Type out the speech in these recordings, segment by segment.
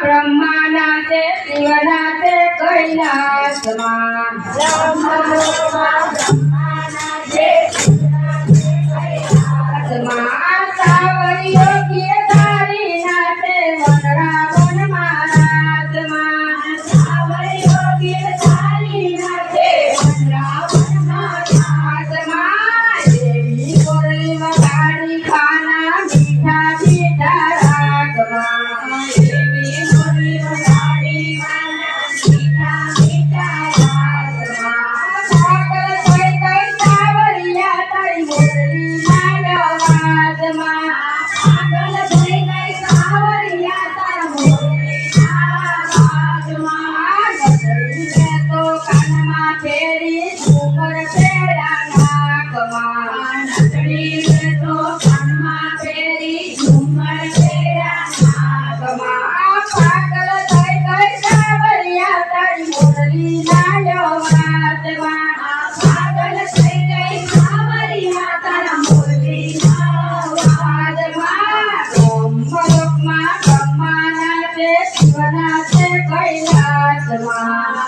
બ્રહ્માના તે શિવના કૈલાસમાં. કૈલાસમાં તે કૈલાસમાં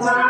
Bye.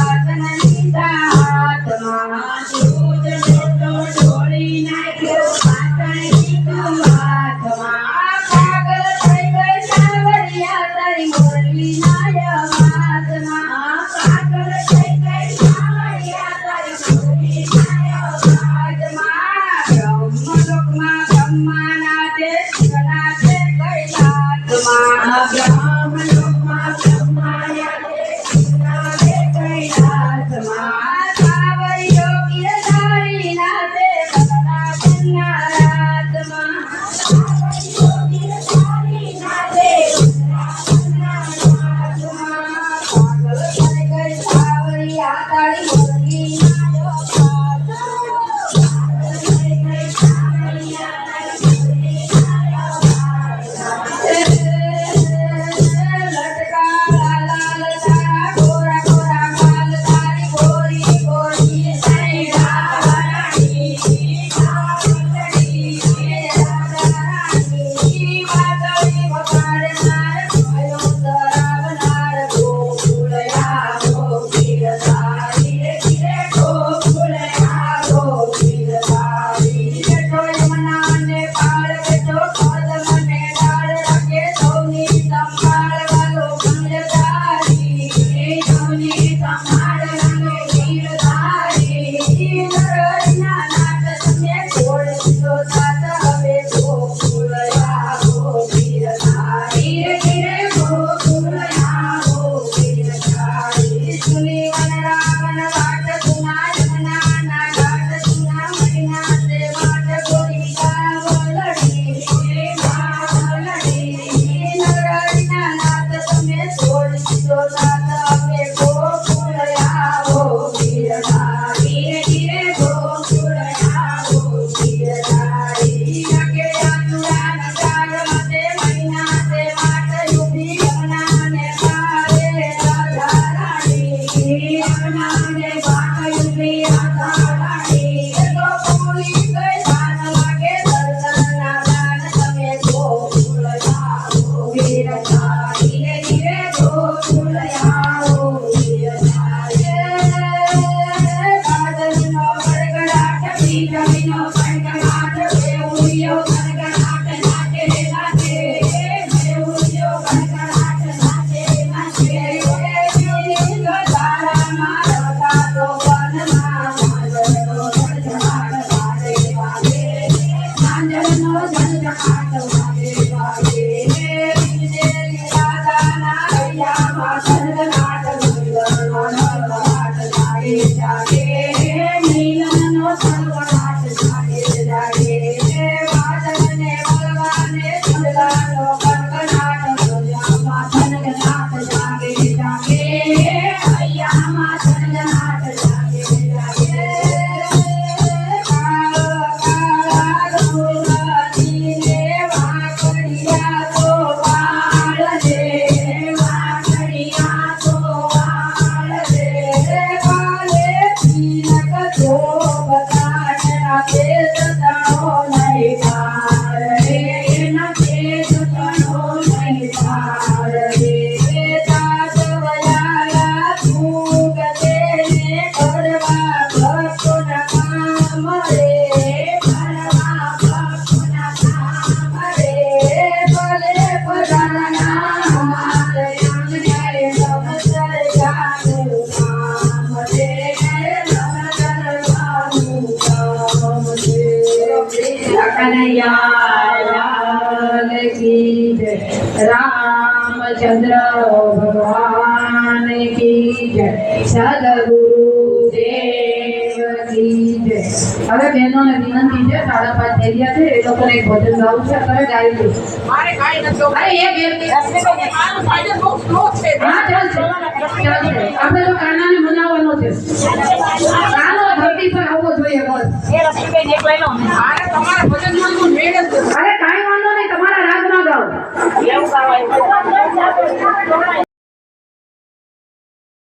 啊，再来 عندنا نوزن بحاجة وعليه લાલ કી જય રામચંદ્ર ભગવાન કી જય સદગુરુ દેવ કી જય વિનંતી છે સાડા પાંચ થઈ ગયા છે એ લોકોને એક ભજન ગાવું છે તરત આવી જશે મારે કાંઈ નથી અરે એ બેન મારું ફાઈનલ છે. આપણે તો કાનાને મનાવવાનો છે. કાનો ધરતી પર આવવો જોઈએ બસ. એ રશ્મિબેન એક લઈ લો